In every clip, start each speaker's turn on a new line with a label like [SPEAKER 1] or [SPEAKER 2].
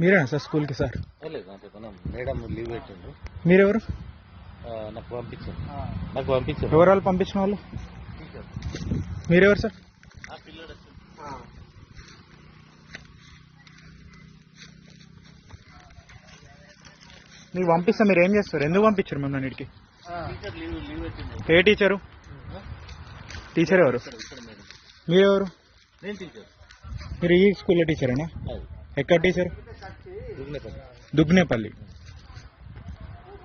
[SPEAKER 1] మీరేనా సార్ స్కూల్కి సార్?
[SPEAKER 2] లేదు మేడం లీవ్ పెట్టిండ్రు.
[SPEAKER 1] మీరెవరు?
[SPEAKER 2] ఆ, నాకు పంపించాను నాకు పంపించాను
[SPEAKER 1] ఎవరు వాళ్ళు పంపించిన వాళ్ళు? మీరెవరు సార్. మీకు పంపిస్తే మీరు ఏం చేస్తారు? ఎందుకు పంపించారు
[SPEAKER 2] లీవ్ లీవ్ పెట్టిండు.
[SPEAKER 1] ఏ టీచరు? టీచర్ ఎవరు?
[SPEAKER 2] ఇక్కడ ఇక్కడ మేడం.
[SPEAKER 1] మీరెవరు?
[SPEAKER 2] నేను టీచర్.
[SPEAKER 1] మీరు ఈ స్కూల్లో టీచరేనా?
[SPEAKER 2] అది.
[SPEAKER 1] ఎక్కడ టీచర్
[SPEAKER 2] దుగ్నేపల్లి.
[SPEAKER 1] దుగ్నేపల్లి.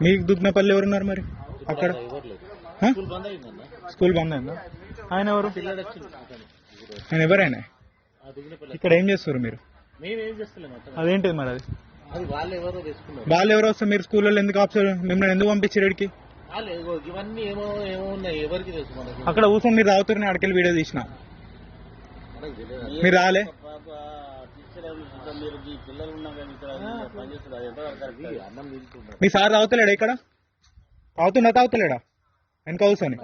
[SPEAKER 1] మీకు దుగ్నేపల్లి ఎవరున్నారు మరి? అక్కడ?
[SPEAKER 2] స్కూల్ బంద్
[SPEAKER 1] అయిందా? ఆయన ఎవరు. ఆయన ఎవరైనా? ఇక్కడ ఏం చేస్తారు మీరు? అదేంటిది మరి అది?
[SPEAKER 2] వాళ్ళు ఎవరో తెచ్చుకున్నారు
[SPEAKER 1] వాళ్ళు ఎవరు వస్తే మీరు స్కూల్లో ఎందుకు ఆప్షన్ మిమ్మల్ని ఎందుకు పంపించారు ఇక్కడికి? అక్కడ కూర్చొని మీరు రావుతారని అక్కడికి వీడియో తీసిన. మీరు రాలే? మీ సార్ తాగుతలేడా ఇక్కడ? తాగుతుండా తాగుతలేడా? వెనక కూర్చొని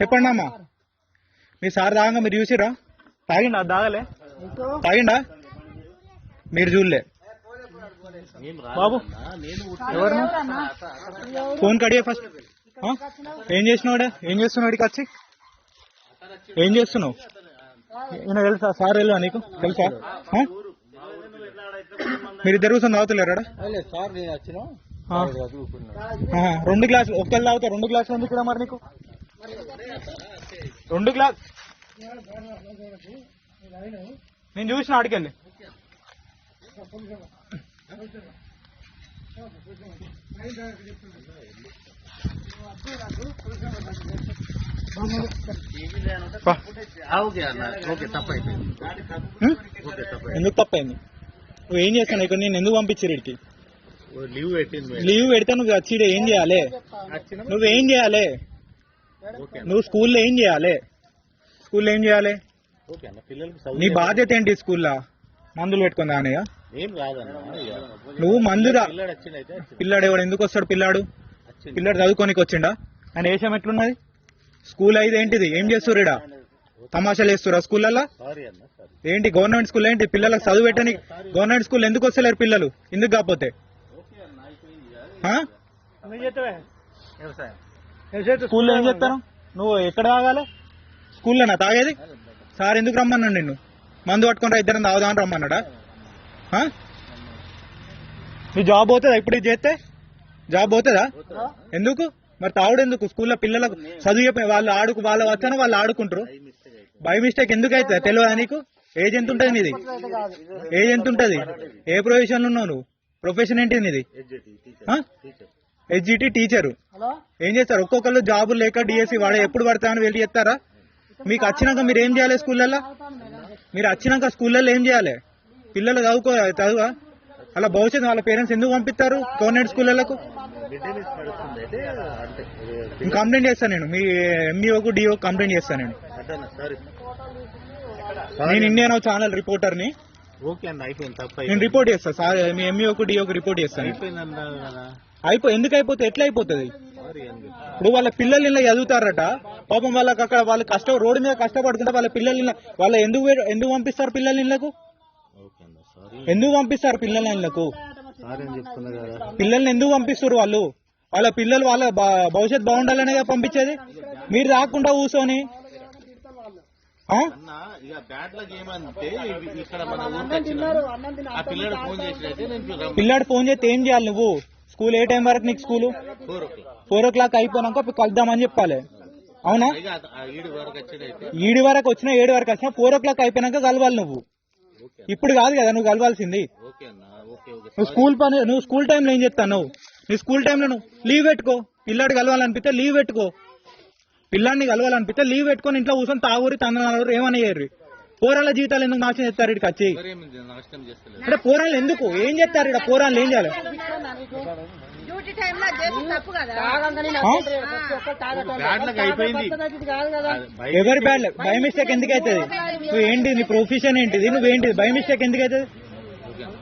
[SPEAKER 1] చెప్పండి అమ్మా. మీ సార్ తాగంగా మీరు చూసిరా తాగిండా? అది తాగలే తాగిండా? మీరు చూడలే. బాబు. ఎవరు? ఫోన్ కడియే ఫస్ట్? ఏం చేసినావాడే ఏం చేస్తున్నావు ఇక్కడికి వచ్చి? ఏం చేస్తున్నావు? ఈయన తెలుసా? సార్ వెళ్ళా నీకు? తెలుసా? మీరు ఇద్దరు కూర్చొని తాగుతలేరా
[SPEAKER 2] లేదు సార్ నేను వచ్చిన.
[SPEAKER 1] ఆ. ఆహా, రెండు గ్లాసులు ఒక్కళ్ళు తాగుతా రెండు గ్లాసులు ఎందుకు ఇక్కడ మరి నీకు? రెండు గ్లాస్. నేను చూసిన ఆడికెళ్ళి. ఎందుకు తప్పైంది నువ్వు ఏం చేస్తాను ఇక్కడ నేను ఎందుకు పంపించారు
[SPEAKER 2] లీవ్ పెట్టింది మేడం.
[SPEAKER 1] లీవ్ పెడితే నువ్వు వచ్చి ఏం చేయాలి? నువ్వేం చేయాలి? నువ్వు స్కూల్లో ఏం చేయాలి? స్కూల్లో ఏం చేయాలి? నీ బాధ్యత ఏంటి స్కూల్లో? మందులు పెట్టుకుందా
[SPEAKER 2] ఇక.
[SPEAKER 1] నువ్వు మందురా
[SPEAKER 2] పిల్లడు
[SPEAKER 1] ఎవడు? ఎందుకు వస్తాడు పిల్లాడు. పిల్లాడు చదువుకోనికి వచ్చిండా? ఆయన వేషం ఎట్లున్నది? స్కూల్ అయితే ఏంటిది? ఏం చేస్తారు ఇడ తమాషాలు వేస్తురా స్కూళ్ళల్లో?
[SPEAKER 2] సారీ అన్న సారీ
[SPEAKER 1] ఏంటి గవర్నమెంట్ స్కూల్ ఏంటి? పిల్లలకు చదువు పెట్టని గవర్నమెంట్ స్కూల్ ఎందుకు వస్తలేరు పిల్లలు? ఎందుకు కాకపోతే? ఆ? స్కూల్లో ఏం చెప్తాను నువ్వు ఎక్కడ తాగాలి? స్కూల్లోనా? తాగేది? సార్ ఎందుకు రమ్మన్నాడు నిన్ను? మందు పట్టుకుంటా ఇద్దరం తాగుదామని రమ్మన్నాడా? ఆ? నీ జాబ్ పోతుందా ఇప్పుడు ఇది చేస్తే? జాబ్ పోతుందా? ఎందుకు? మరి తాగుడు ఎందుకు? స్కూల్లో పిల్లలకు చదువు చెప్పి వాళ్ళు ఆడుకు వాళ్ళు వచ్చాను వాళ్ళు ఆడుకుంటారు? బై మిస్టేక్ ఎందుకు అవుతుంది తెలియదా నీకు? ఏజ్ ఎంత ఉంటుంది నీది? ఏజ్ ఎంత ఉంటుంది ఏ ప్రొఫెషన్ ఉన్నావు నువ్వు? ప్రొఫెషన్ ఏంటి నీది? HGT teacher. ఏం చేస్తారు? ఒక్కొక్కరు జాబులు లేక డిఎస్సి వాడ ఎప్పుడు పడతామని వెళ్ళి చెప్తారా? మీకు వచ్చినాక మీరు ఏం చేయాలి స్కూళ్ళల్లో? మీరు వచ్చినాక స్కూళ్ళల్లో ఏం చేయాలి? పిల్లలు చదువుకో చదువా? అలా భవిష్యత్తు వాళ్ళ పేరెంట్స్ ఎందుకు పంపిస్తారు గవర్నమెంట్ స్కూళ్ళకు కంప్లైంట్ చేస్తాను నేను. మీ ఎంఈఓకు డిఓ కంప్లైంట్ చేస్తాను నేను. నేను ఇండియన్ ఛానల్ రిపోర్టర్ని
[SPEAKER 2] ఓకే అన్న అయిపోయింది తప్ప
[SPEAKER 1] నేను రిపోర్ట్ చేస్తాను సార్. మీ ఎంఈఓకు డిఓకు రిపోర్ట్ చేస్తాను అయిపో ఎందుకు అయిపోతే ఎట్లా అయిపోతుంది? ఇప్పుడు వాళ్ళ పిల్లలు ఇలా చదువుతారట. పాపం వాళ్ళకి అక్కడ వాళ్ళు కష్టం రోడ్డు మీద కష్టపడుకుంటే వాళ్ళ పిల్లలు వాళ్ళ ఎందుకు ఎందుకు పంపిస్తారు పిల్లలు ఇళ్ళకు? ఎందుకు పంపిస్తారు పిల్లల ఇళ్ళకు? పిల్లల్ని ఎందుకు పంపిస్తారు వాళ్ళు? వాళ్ళ పిల్లలు వాళ్ళ భవిష్యత్తు బాగుండాలనే పంపించేది? మీరు రాకుండా కూర్చొని
[SPEAKER 2] పిల్లడు ఫోన్ చేసినైతే నేను రమ్మ-
[SPEAKER 1] పిల్లాడు ఫోన్ చేస్తే ఏం చేయాలి నువ్వు? స్కూల్ ఏ టైం వరకు నీకు స్కూల్?
[SPEAKER 2] ఫోర్ ఓ క్లాక్
[SPEAKER 1] అయిపోయినాక కలుద్దామని చెప్పాలి. అవునా?
[SPEAKER 2] ఈడు వరకు వచ్చేదైతే.
[SPEAKER 1] ఈడి వరకు వచ్చినా ఏడు వరకు వచ్చినా ఫోర్ ఓ క్లాక్ అయిపోయినాక కలవాలి నువ్వు.
[SPEAKER 2] ఓకే
[SPEAKER 1] ఇప్పుడు కాదు కదా నువ్వు కలవాల్సింది.
[SPEAKER 2] ఓకే అన్న ఓకే ఓకే.
[SPEAKER 1] నువ్వు స్కూల్ పని నువ్వు స్కూల్ టైంలో ఏం చెప్తావు నువ్వు నీ స్కూల్ టైంలో నువ్వు లీవ్ పెట్టుకో. పిల్లాడు కలవాలనిపిస్తే లీవ్ పెట్టుకో. పిల్లాడిని కలవాలనిపిస్తే లీవ్ పెట్టుకొని ఇంట్లో కూర్చొని తాగురి తందనాలు ఏమని చేయరు పోరాళ్ళ జీవితాలు ఎందుకు నాశనం చేస్తారు ఇక్కడికి వచ్చి? అంటే పోరాళ్ళు ఎందుకు? ఏం చేస్తారు ఇక్కడ పోరాళ్ళు? ఏం చేయాలి? ఎవరి బ్యాడ్ బై మిస్టేక్ ఎందుకు అవుతుంది నువ్వు ఏంటి? నీ ప్రొఫెషన్ ఏంటిది? నువ్వేంటిది బై మిస్టేక్ ఎందుకు అవుతుంది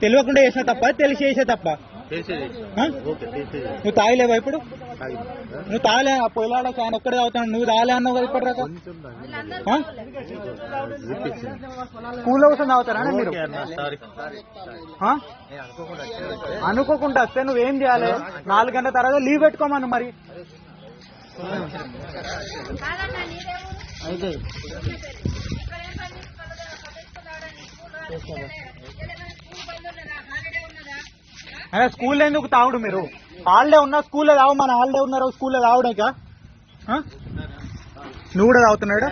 [SPEAKER 1] తెలియకుండా చేసిన తప్ప తెలిసి చేసే తప్ప. నువ్వు తాగలేవా ఇప్పుడు నువ్వు తాగలే ఆ పొలాడ ఆయన ఒక్కడే తాగుతాను నువ్వు తాగలే అన్నావు కదా ఇప్పటిదాకా ఆ? స్కూల్లో కూర్చొని తాగుతారా మీరు? అనుకోకుండా వస్తే నువ్వేం చేయాలి నాలుగు గంటల తర్వాత లీవ్ పెట్టుకోమను మరి? అయితే
[SPEAKER 3] ఇక్కడ ఏం పని చేసుకోవాలో పట్టించుకున్నాడని స్కూల్ వాడు స్కూల్ బంద్ ఉన్నదా హాలిడే ఉన్నదా
[SPEAKER 1] అదే స్కూల్లో ఎందుకు తాగుడు మీరు? హాలిడే ఉన్నా స్కూల్లో తాగు మన హాలిడే ఉన్నారు స్కూల్లో తాగుడాక ఆ? నువ్వు కూడా తాగుతున్నాడు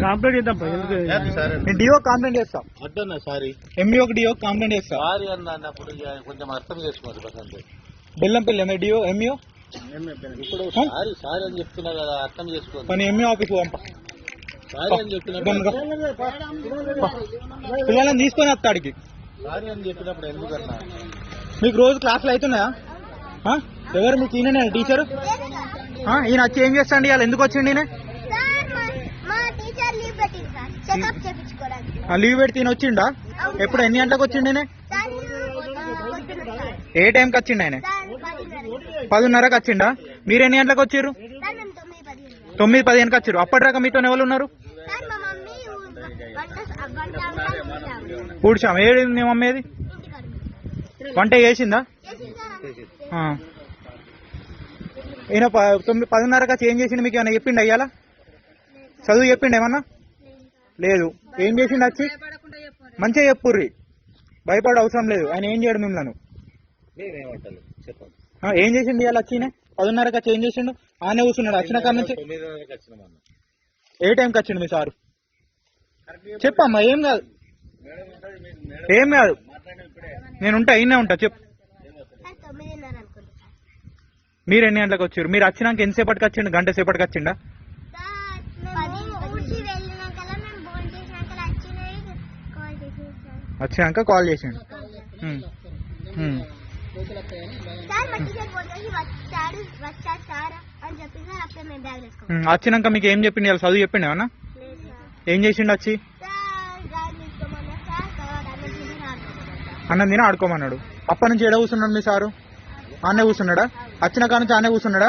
[SPEAKER 1] కంప్లైంట్ చేద్దాం
[SPEAKER 2] సరే.
[SPEAKER 1] నేను డిఓ కంప్లైంట్ చేస్తా.
[SPEAKER 2] వద్దన్న సారీ.
[SPEAKER 1] ఎంఈఓకి డిఓ కంప్లైంట్ చేస్తా.
[SPEAKER 2] సారీ అన్న అన్నప్పుడు కొంచెం అర్థం Prashant.
[SPEAKER 1] Bellampalli MA DO MEO
[SPEAKER 2] ఇప్పుడు
[SPEAKER 1] ఆ?
[SPEAKER 2] సారీ. సారీ అని చెప్తున్నా కదా అర్థం చేసుకోండి.
[SPEAKER 1] పని ఎంఈఓ ఆఫీస్ పంప.
[SPEAKER 2] సారీ అని.
[SPEAKER 1] పిల్లలను తీసుకొని వస్తాడికి మీకు రోజు క్లాసులు అవుతున్నాయా? ఎవరు మీకు ఈయననే టీచరు? ఈయన వచ్చి ఏం చేస్తాండి? ఇవాళ ఎందుకు వచ్చిండి ఈయన?
[SPEAKER 4] లీవ్
[SPEAKER 1] పెడితే ఈయన వచ్చిండా? ఎప్పుడు ఎన్ని గంటలకు వచ్చిండి ఈయన? ఏ టైంకి వచ్చిండు ఆయన పదిన్నరకు వచ్చిండా. మీరు ఎన్ని గంటలకు
[SPEAKER 4] మేము తొమ్మిది పదిహేను
[SPEAKER 1] తొమ్మిది పదిహేనుకి వచ్చిర్రు. అప్పటిదాకా మీతో ఎవరు ఉన్నారు
[SPEAKER 4] సార్ మా మమ్మీ వంట వంట అంతా
[SPEAKER 1] ఏడింది ఏది మమ్మీ వంట చేసిందా? ఈయన ప- తొమ్మిది పదిన్నరగా చేంజ్ చేసిండు మీకు ఏమైనా చెప్పిండు అయ్యాలా చదువు చెప్పిండు ఏమన్నా? లేదు. ఏం చేసిండు వచ్చి? మంచిగా చెప్పుర్రి. భయపడ అవసరం లేదు. ఆయన ఏం చేయడు మిమ్మల్ని? ఏం చేసిండు ఇవాళ వచ్చినే పదిన్నరగా చేంజ్ చేసిండు? ఆనే కూర్చున్నాడు. వచ్చిన కాడ నుంచి? ఏ టైంకి వచ్చిండు మీ సారు? చెప్పమ్మా ఏం కాదు. ఏం కాదు నేను ఉంటా ఇన్నే ఉంటా చెప్పు. మీరు ఎన్ని గంటలకు వచ్చారు? మీరు వచ్చినాక ఎంతసేపటికి వచ్చిండు? గంట సేపటికి వచ్చిండా? వచ్చినాక కాల్ చేసిండు. వచ్చినాక మీకు ఏం చెప్పిండు? చదువు చెప్పిండు ఏమన్నా? ఏం చేసిండు వచ్చి
[SPEAKER 4] సార్ గాలి తీసుకోమన్నా సార్ తర్వాత అన్నం తిని ఆడుకోమన్నా సార్
[SPEAKER 1] అన్నం తిని ఆడుకోమన్నాడు. అప్పటి నుంచి ఎడ కూర్చున్నాడు మీ సారు? ఆనే కూర్చున్నాడా? వచ్చిన కాడ నుంచి ఆనే కూర్చున్నాడా?